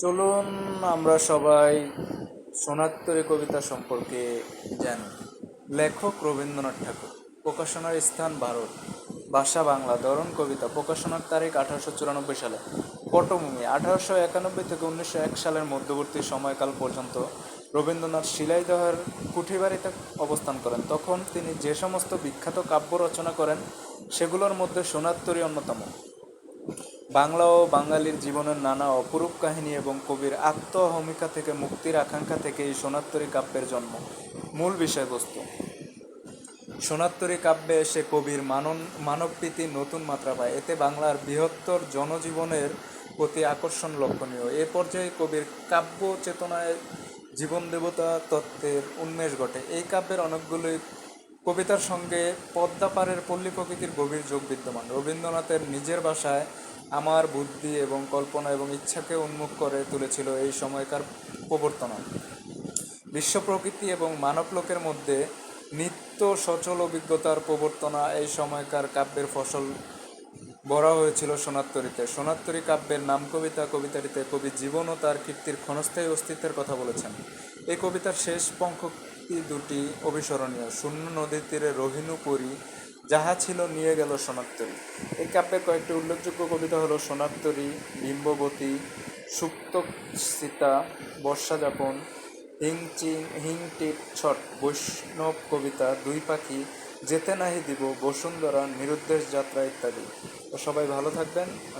চলুন আমরা সবাই সোনাত্তরী কবিতা সম্পর্কে জানি। লেখক রবীন্দ্রনাথ ঠাকুর, প্রকাশনার স্থান ভারত, ভাষা বাংলা, ধরন কবিতা, প্রকাশনার তারিখ আঠারোশো চুরানব্বই সালে। পটভূমি, আঠারোশো একানব্বই থেকে উনিশশো এক সালের মধ্যবর্তী সময়কাল পর্যন্ত রবীন্দ্রনাথ শিলাইদহের কুঠিবাড়িতে অবস্থান করেন। তখন তিনি যে সমস্ত বিখ্যাত কাব্য রচনা করেন, সেগুলোর মধ্যে সোনাত্তরী অন্যতম। বাংলা ও বাঙালির জীবনের নানা অপরূপ কাহিনী এবং কবির আত্মহমিকা থেকে মুক্তির আকাঙ্ক্ষা থেকে এই সোনাত্তরী কাব্যের জন্ম। মূল বিষয়বস্তু। সোনাত্তরী কাব্যে এসে কবির মানন, মানবপ্রীতি নতুন মাত্রা পায়। এতে বাংলার বৃহত্তর জনজীবনের প্রতি আকর্ষণ লক্ষণীয়। এ পর্যায়ে কবির কাব্য চেতনায় জীবন দেবতা তত্ত্বের উন্মেষ ঘটে। এই কাব্যের অনেকগুলোই কবিতার সঙ্গে পদ্মাপাড়ের পল্লী প্রকৃতির গভীর যোগ বিদ্যমান। রবীন্দ্রনাথের নিজের ভাষায় আমার বুদ্ধি এবং কল্পনা এবং ইচ্ছাকে উন্মুখ করে তুলেছিল এই সময়কার প্রবর্তনা। বিশ্ব প্রকৃতি এবং মানবলোকের মধ্যে নিত্য সচল অভিজ্ঞতার প্রবর্তনা এই সময়কার কাব্যের ফসল ভরা হয়েছিল সোনাত্তরীতে। সোনাত্তরী কাব্যের নাম কবিতা কবিতাটিতে কবি জীবন ও তার কীর্তির ক্ষণস্থায়ী অস্তিত্বের কথা বলেছেন। এই কবিতার শেষ পঙ্ক্তি দুটি অবিস্মরণীয় শূন্য নদীর তীরে রোহিণী পরী যাহা ছিল নিয়ে গেল সোনাত্তরী এই কাব্যের কয়েকটি উল্লেখযোগ্য কবিতা হলো সোনাক্তরী বিম্ববতী সুপ্ত সীতা বর্ষাযাপন, হিংচিং, হিংটিপ, ছট, বৈষ্ণব কবিতা, দুই পাখি, যেতে নাহি দিব বসুন্ধরা, নিরুদ্দেশ যাত্রা ইত্যাদি। তো সবাই ভালো থাকবেন।